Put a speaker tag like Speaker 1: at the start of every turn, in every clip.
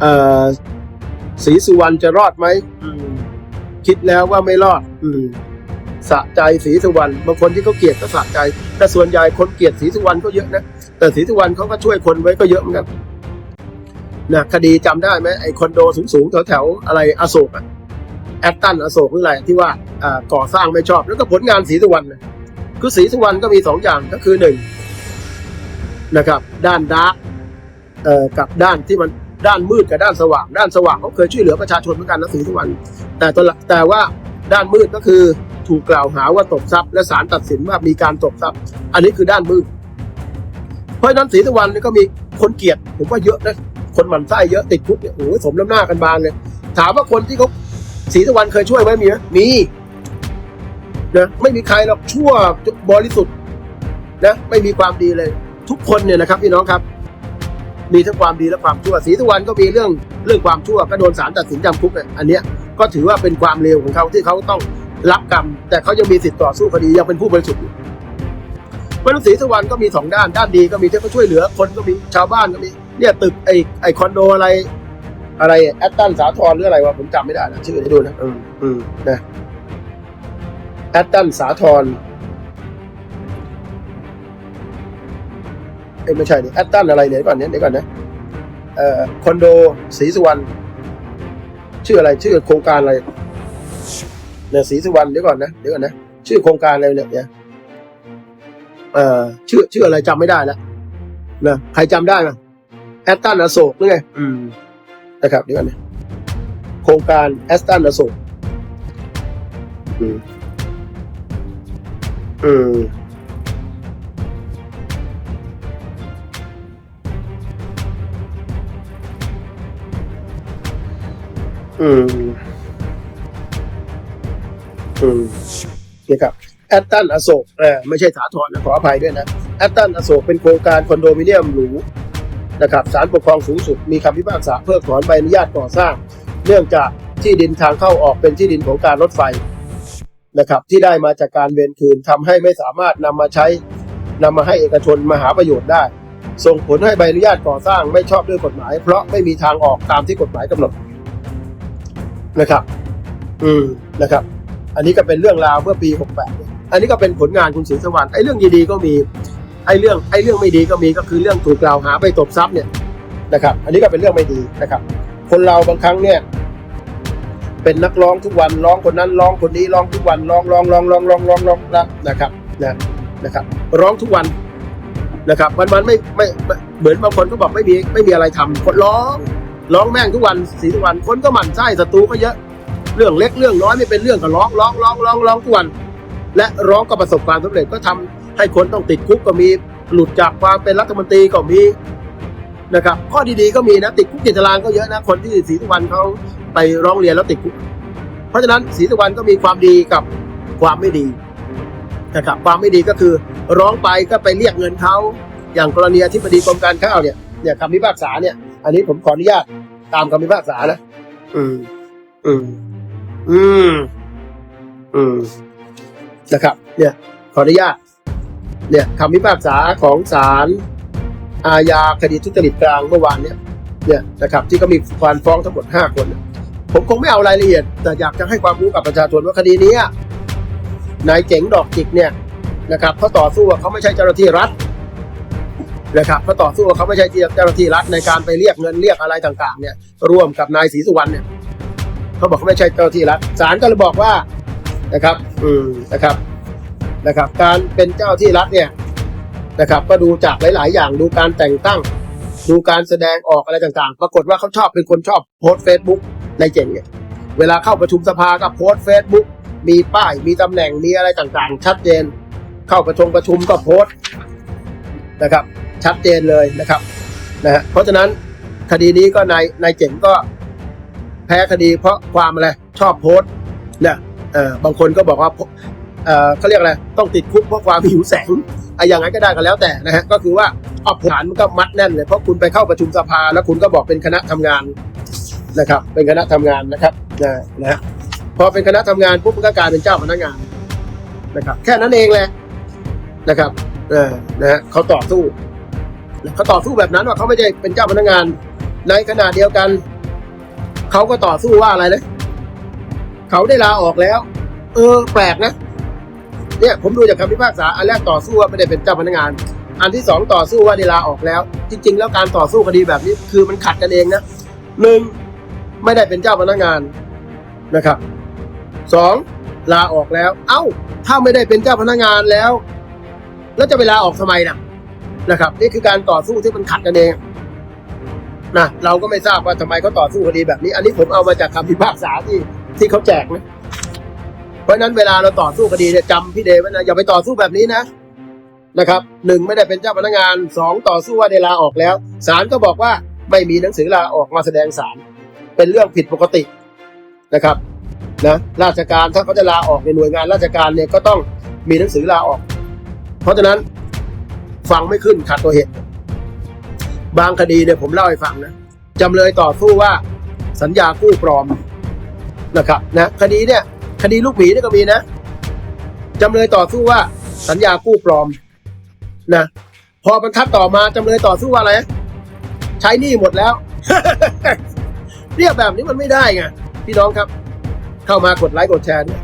Speaker 1: เอ่อศรีสุวรรณจะรอดไหมอืมคิดแล้วว่าไม่รอด อืมสะใจศรีสุวรรณบางคนที่เขาเกลียดก็สะใจ แต่ส่วนใหญ่คนเกลียดศรีสุวรรณก็เยอะนะแต่ศรีสุวรรณเขาก็ช่วยคนไว้ก็เยอะเหมือนกันนะคดีจำได้ไหมไอ้คอนโดสูงๆแถวๆอะไรอโศกอะแอตตันอโศกหรืออะไรที่ว่าอ่าก่อสร้างไม่ชอบ แล้วก็ผลงานศรีสุวรรณนะคือศรีสุวรรณก็มีสองอย่างก็คือหนึ่งนะครับ ด้านดาร์กเอ่อกับด้านที่มัน ด้านมืดกับด้านสว่าง ด้านสว่างเขาเคยช่วยเหลือประชาชนเหมือนกันนะศรีสุวรรณแต่ตนหลังแต่ว่าด้านมืดก็คือถูกกล่าวหาว่าตบทรัพย์ และศาลตัดสินว่ามีการตบทรัพย์ อันนี้คือด้านมืด เพราะนั้นศรีสุวรรณนี่ก็มีคนเกลียดผมว่าเยอะนะคนหมั่นไส้เยอะติดคุกเนี่ยโอ้โหสมน้ำหน้ากันบานเลยถามว่าคนที่เขาศรีสุวรรณเคยช่วยไหมมีไหมมีนะไม่มีใครหรอกชั่วบริสุทธิ์นะไม่มีความดีเลย ทุกคนเนี่ยนะครับพี่น้องครับ มีทั้งความดีและความชั่วศรีสุวรรณก็มีเรื่องเรื่องความชั่วก็โดนศาลตัดสินจำคุกเนี่ยอันเนี้ยก็ถือว่าเป็นความเลวของเขาที่เขาต้องรับกรรม แต่เขายังมีสิทธิ์ต่อสู้คดียังเป็นผู้บริสุทธิ์อยู่เพราะฉะนั้นศรีสุวรรณก็มีสองด้านด้านดีก็มีที่เขาช่วยเหลือคนก็มีชาวบ้านก็มีเนี่ยตึกไอไอคอนโดอะไร อะไรแอตตันสาทรหรืออะไรวะผมจำไม่ได้นะชื่อให้ดูนะอืมอืมนะแอตตันสาทร อ้ยไม่ใช่ดิแอตตันอะไรเดี๋ยวก่อนเนี่ยเดี๋ยวก่อนนะเอ่อคอนโดศรีสุวรรณชื่ออะไรชื่อโครงการอะไรเนี่ยศรีสุวรรณเดี๋ยวก่อนนะเดี๋ยวก่อนนะชื่อโครงการอะไรเนี่ยเนี่ยเอ่อชื่อชื่ออะไรจำไม่ได้แล้วนะใครจำได้ไหมแอสตันอโศกหรือไงอืมนะครับเดี๋ยวก่อนนะโครงการแอสตันอโศกอืมอืม อืมอืมนี่ครับแอตตันอโศกเออไม่ใช่สาทรนะขออภัยด้วยนะแอตตันอโศกเป็นโครงการคอนโดมิเนียมหรูนะครับศาลปกครองสูงสุดมีคำพิพากษาเพิกถอนใบอนุญาตก่อสร้าง เนื่องจากที่ดินทางเข้าออกเป็นที่ดินของการรถไฟนะครับ ที่ได้มาจากการเวนคืนทำให้ไม่สามารถนำมาใช้นำมาให้เอกชนมาหาประโยชน์ได้ ส่งผลให้ใบอนุญาตก่อสร้างไม่ชอบด้วยกฎหมาย เพราะไม่มีทางออกตามที่กฎหมายกำหนด นะครับ อืมนะครับ อันนี้ก็เป็นเรื่องราวเมื่อปี68อันนี้ก็เป็นผลงานคุณศรีสวรรค์ไอ้เรื่องดีๆก็มีไอ้เรื่องไอ้เรื่องไม่ดีก็มีก็คือเรื่องถูกกล่าวหาไปตบทรัพย์เนี่ยนะครับ อันนี้ก็เป็นเรื่องไม่ดีนะครับ คนเราบางครั้งเนี่ย เป็นนักร้องทุกวันร้องคนนั้นร้องคนนี้ร้องทุกวันร้องร้องร้องร้องร้องร้องร้องนะนะครับนะนะครับ ร้องทุกวันนะครับ มันมันไม่ไม่ไม่เหมือนบางคนก็บอกไม่มีไม่มีอะไรทำคนร้อง ร้องแม่งทุกวันสีทุกวันคนก็หมั่นไส้ศัตรูก็เยอะ เรื่องเล็กเรื่องน้อยไม่เป็นเรื่องก็ร้องร้องร้องร้องร้องทุกวัน และร้องก็ประสบความสำเร็จก็ทำให้คนต้องติดคุกก็มีหลุดจากความเป็นรัฐมนตรีก็มีนะครับข้อดีๆก็มีนะติดคุกติดตารางก็เยอะนะคนที่ศรีสุกวรรณเขาไปร้องเรียนแล้วติดคุกเพราะฉะนั้นศรีสุกวรรณก็มีความดีกับความไม่ดีนะครับความไม่ดีก็คือร้องไปก็ไปเรียกเงินเขาอย่างกรณีที่ปดีกรมการข้าวเนี่ยเนี่ยคำพิพากษาเนี่ย อันนี้ผมขออนุญาต ตามคำพิพากษานะอืมอืมอืมอืมนะครับ เนี่ย ขออนุญาต เนี่ยคำพิพากษาของศาลอาญาคดีทุจริตกลางเมื่อวานเนี่ย เนี่ยนะครับ ที่ก็มีความฟ้องทั้งหมดห้าคนเนี่ยผมคงไม่เอารายละเอียด แต่อยากจะให้ความรู้กับประชาชนว่าคดีนี้นายเจ๋งดอกจิกเนี่ยนะครับเขาต่อสู้ว่าเขาไม่ใช่เจ้าหน้าที่รัฐ นะครับเขาต่อสู้ว่าเขาไม่ใช่เจ้าหน้าที่รัฐในการไปเรียกเงินเรียกอะไรต่างๆเนี่ยร่วมกับนายศรีสุวรรณเนี่ยเขาบอกเขาไม่ใช่เจ้าหน้าที่รัฐศาลก็เลยบอกว่านะครับอืมนะครับนะครับ การเป็นเจ้าที่รัฐเนี่ยนะครับ ก็ดูจากหลาย ๆ อย่างดูการแต่งตั้ง ดูการแสดงออกอะไรต่างๆ ปรากฏว่าเขาชอบเป็นคนชอบโพสเฟซบุ๊กในเจ๋งเนี่ยเวลาเข้าประชุมสภาก็โพสเฟซบุ๊กมีป้ายมีตำแหน่งมีอะไรต่างๆ ชัดเจน เข้าประชุมประชุมก็โพสต์นะครับ ชัดเจนเลยนะครับนะฮะเพราะฉะนั้นคดีนี้ก็นายนายเจ๋งก็แพ้คดีเพราะความอะไรชอบโพสต์เนี่ยเออบางคนก็บอกว่าเอ่อเขาเรียกอะไรต้องติดคุกเพราะความหิวแสงไอ้อย่างนั้นก็ได้ก็แล้วแต่นะฮะก็คือว่าเอาผานมันก็มัดแน่นเลยเพราะคุณไปเข้าประชุมสภาแล้วคุณก็บอกเป็นคณะทำงานนะครับ เป็นคณะทำงานนะครับนะนะฮะพอเป็นคณะทำงานปุ๊บมันก็กลายเป็นเจ้าพนักงานนะครับ แค่นั้นเองแหละนะครับเออนะฮะเขาต่อสู้ เขาต่อสู้แบบนั้นว่าเขาไม่ใช่เป็นเจ้าพนักงาน ในขณะเดียวกัน เขาก็ต่อสู้ว่าอะไรนะเขาได้ลาออกแล้ว เออ แปลกนะ เนี่ย ผมดูจากคำพิพากษาอันแรกต่อสู้ว่าไม่ได้เป็นเจ้าพนักงาน อันที่สองต่อสู้ว่าได้ลาออกแล้ว จริง ๆ แล้วการต่อสู้คดีแบบนี้ คือมันขัดกันเองนะหนึ่งไม่ได้เป็นเจ้าพนักงานนะครับสองลาออกแล้ว เอ้า ถ้าไม่ได้เป็นเจ้าพนักงานแล้ว แล้วจะไปลาออกทำไมนะ นะครับ นี่คือการต่อสู้ที่มันขัดกันเองนะเราก็ไม่ทราบว่าทำไมเขาต่อสู้คดีแบบนี้ อันนี้ผมเอามาจากคำพิพากษาที่ที่เขาแจกนะเพราะนั้นเวลาเราต่อสู้คดีเนี่ยจำพี่เดชไว้นะอย่าไปต่อสู้แบบนี้นะนะครับหนึ่งไม่ได้เป็นเจ้าพนักงานสองต่อสู้ว่าได้ลาออกแล้วศาลก็บอกว่าไม่มีหนังสือลาออกมาแสดงศาลเป็นเรื่องผิดปกตินะครับนะราชการถ้าเขาจะลาออกในหน่วยงานราชการเนี่ยก็ต้องมีหนังสือลาออก เพราะฉะนั้น ฟังไม่ขึ้นขัดตัวเหตุ บางคดีเนี่ยผมเล่าให้ฟังนะจำเลยต่อสู้ว่าสัญญากู้ปลอมนะครับนะคดีเนี่ยคดีลูกหมีเนี่ยก็มีนะจำเลยต่อสู้ว่าสัญญากู้ปลอมนะพอบรรทัดต่อมาจำเลยต่อสู้ว่าอะไร ใช้หนี้หมดแล้ว เรียกแบบนี้มันไม่ได้ไงพี่น้องครับ เข้ามากดไลค์กดแชร์เนี่ย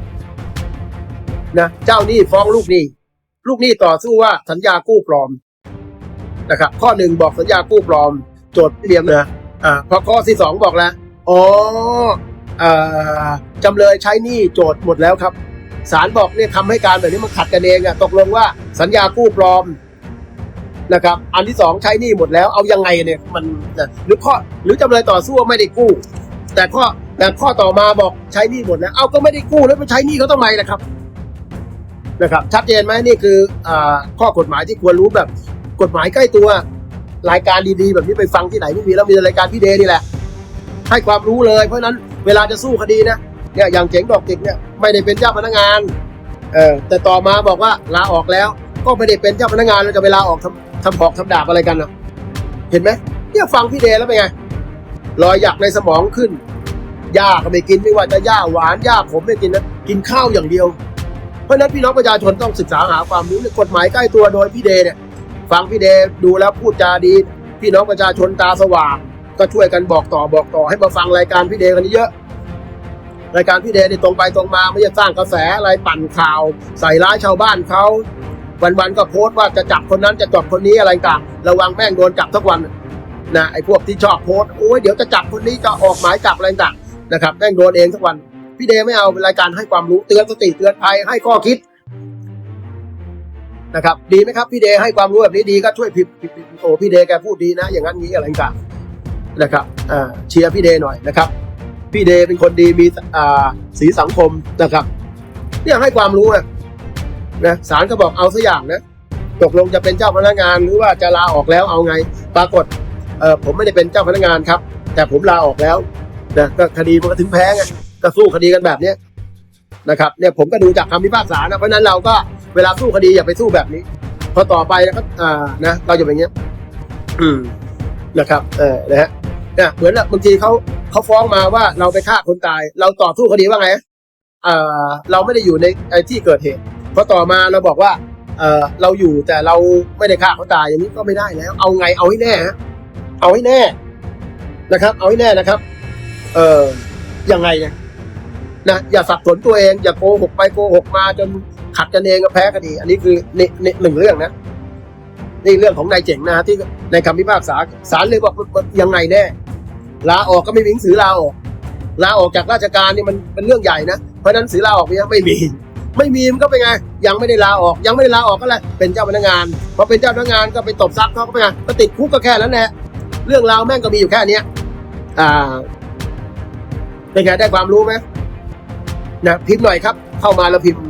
Speaker 1: นะเจ้าหนี้ฟ้องลูกหนี้ ลูกหนี้ต่อสู้ว่าสัญญากู้ปลอมนะครับ ข้อหนึ่งบอกสัญญากู้ปลอม โจทย์เรียมนะอ่าพอข้อที่สองบอกแล้วอ๋ออ่าจำเลยใช้หนี้โจทย์หมดแล้วครับศาลบอกเนี่ยคำให้การแบบนี้มันขัดกันเองอะตกลงว่าสัญญากู้ปลอมนะครับ อันที่สองใช้หนี้หมดแล้วเอายังไงเนี่ยมันหรือข้อหรือจำเลยต่อสู้ว่าไม่ได้กู้ แต่ข้อแต่ข้อต่อมาบอกใช้หนี้หมดแล้วเอาก็ไม่ได้กู้แล้วไปใช้หนี้เขาทำไมล่ะครับ นะครับชัดเจนไหมนี่คืออข้อกฎหมายที่ควรรู้แบบกฎหมายใกล้ตัวรายการดีๆ แบบนี้ไปฟังที่ไหนไม่มีแล้วมีรายการพี่เดนี่แหละ ให้ความรู้เลย เพราะนั้นเวลาจะสู้คดีนะเนี่ยอย่างเจ๋งดอกติกเนี่ยไม่ได้เป็นเจ้าพนักงานเออแต่ต่อมาบอกว่าลาออกแล้ว ก็ไม่ได้เป็นเจ้าพนักงานแล้วจะไปลาออกทำทำหอกทำดาบอะไรกันนะเห็นไหมเนี่ยฟังพี่เดแล้วเป็นไงรอยหยักในสมองขึ้นหญ้าก็ไม่กินไม่ว่าจะหญ้าหวานหญ้าขมไม่กินนะกินข้าวอย่างเดียว เพราะนั้นพี่น้องประชาชนต้องศึกษาหาความรู้ในกฎหมายใกล้ตัวโดยพี่เดเนี่ยฟังพี่เดดูแล้วพูดจาดี พี่น้องประชาชนตาสว่าง ก็ช่วยกันบอกต่อบอกต่อให้มาฟังรายการพี่เดกันเยอะรายการพี่เดนี่ตรงไปตรงมาไม่ใช่สร้างกระแสอะไรปั่นข่าว ใส่ร้ายชาวบ้านเขาวันๆก็โพสต์ว่าจะจับคนนั้นจะจับคนนี้อะไรต่างระวังแม่งโดนจับทุกวันนะไอ้พวกที่ชอบโพสต์โอ้ยเดี๋ยวจะจับคนนี้จะออกหมายจับอะไรต่างนะครับแม่งโดนเองทุกวัน พี่เดไม่เอาเป็นรายการให้ความรู้เตือนสติเตือนภัยให้ข้อคิดนะครับดีไหมครับพี่เดให้ความรู้แบบนี้ดีก็ช่วยพิมพ์โอ้พี่เดแกพูดดีนะ อย่างนั้นงี้อะไรต่างนะครับเชียร์พี่เดหน่อยนะครับ พี่เดเป็นคนดีมีสีสังคมนะครับเนี่ยให้ความรู้นะนะศาลก็บอกเอาสักอย่างนะตกลงจะเป็นเจ้าพนักงานหรือว่าจะลาออกแล้วเอาไง ปรากฏเออผมไม่ได้เป็นเจ้าพนักงานครับ แต่ผมลาออกแล้วนะก็คดีมันก็ถึงแพ้ไง ก็สู้คดีกันแบบเนี้ยนะครับเนี่ยผมก็ดูจากคำพิพากษานะเพราะฉะนั้นเราก็เวลาสู้คดีอย่าไปสู้แบบนี้ พอต่อไปแล้วก็อ่านะเราจะเป็นอย่างเงี้ยอืมนะครับ เออนะฮะเนี่ยเหมือนแบบบางทีเขาเขาฟ้องมาว่าเราไปฆ่าคนตาย เราต่อสู้คดีว่าไงอ่าเราไม่ได้อยู่ในไอ้ที่เกิดเหตุพอต่อมาเราบอกว่าเออเราอยู่แต่เราไม่ได้ฆ่าเขาตายอย่างนี้ก็ไม่ได้แล้ว เอาไงเอาให้แน่ฮะเอาให้แน่นะครับ เอาให้แน่นะครับ เออยังไงเนี่ย นะอย่าสับสนตัวเอง อย่าโกหกไปโกหกมาจนขัดกันเองก็แพ้คดี อันนี้คือนี่นี่หนึ่งเรื่องนะนี่เรื่องของนายเจ๋งนะที่ในคำพิพากษาศาลเลยบอกว่ายังไงแน่ลาออกก็ไม่มีหนังสือลาออกลาออกจากราชการนี่มันเป็นเรื่องใหญ่นะเพราะนั้นสือลาออกเนี่ยไม่มีไม่มีมันก็เป็นไงยังไม่ได้ลาออก ยังไม่ได้ลาออกก็เลยเป็นเจ้าพนักงานพอเป็นเจ้าพนักงานก็ไปตบซับเขาก็เป็นไงก็ติดคุกก็แค่นั้นแหละเรื่องราวแม่งก็มีอยู่แค่เนี้ยอ่าเป็นไงได้ความรู้ไหม นะพิมพ์หน่อยครับ เข้ามาแล้วพิมพ์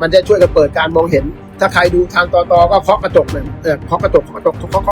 Speaker 1: มันจะช่วยกันเปิดการมองเห็น ถ้าใครดูทางต่อๆก็เคาะกระจกหน่อยเออเคาะกระจกเคาะกระจกเคาะ